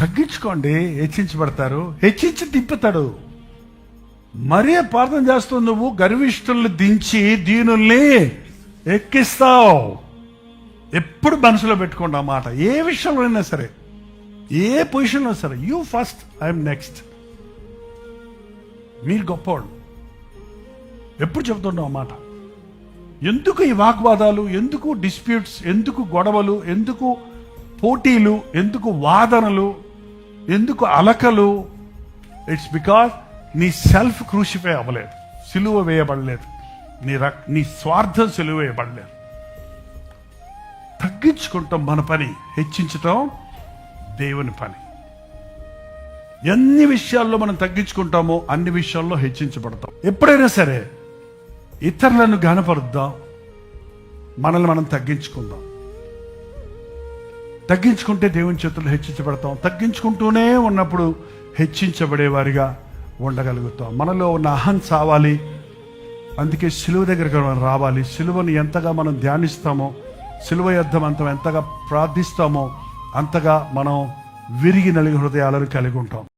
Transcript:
తగ్గించుకోండి హెచ్చించబడతారు. హెచ్చించి తిప్పుతాడు. మరీ ప్రార్థన చేస్తావు నువ్వు? గర్విష్ఠుల్ని దించి దీనుల్ని ఎక్కిస్తావు. ఎప్పుడు మనసులో పెట్టుకోండి ఆ మాట. ఏ విషయంలో అయినా సరే ఏ పొజిషన్లో సరే యూ ఫస్ట్ ఐఎమ్ నెక్స్ట్ మీరు గొప్పవాళ్ళు. ఎప్పుడు చెప్తున్నావు ఆ మాట. ఎందుకు ఈ వాగ్వాదాలు ఎందుకు డిస్ప్యూట్స్ ఎందుకు గొడవలు ఎందుకు పోటీలు ఎందుకు వాదనలు ఎందుకు అలకలు? ఇట్స్ బికాస్ నీ సెల్ఫ్ క్రూసిఫై అవ్వలేదు. సిలువ వేయబడలేదు. నీ రక్ నీ స్వార్థం సిలువ వేయబడలేదు. తగ్గించుకుంటాం మన పని హెచ్చించటం దేవుని పని. ఎన్ని విషయాల్లో మనం తగ్గించుకుంటామో అన్ని విషయాల్లో హెచ్చించబడతాం. ఎప్పుడైనా సరే ఇతరులను గనపరుద్దాం మనల్ని మనం తగ్గించుకుందాం. తగ్గించుకుంటే దేవుని చేతుల్లో హెచ్చించబడతాం. తగ్గించుకుంటూనే ఉన్నప్పుడు హెచ్చించబడేవారిగా ఉండగలుగుతాం. మనలో ఉన్న అహం చావాలి అందుకే సిలువ దగ్గరకు మనం రావాలి. సిలువను ఎంతగా మనం ధ్యానిస్తామో సిలువ యుద్ధం అంత ఎంతగా ప్రార్థిస్తామో అంతగా మనం విరిగి నలిగి హృదయాలను కలిగి ఉంటాం.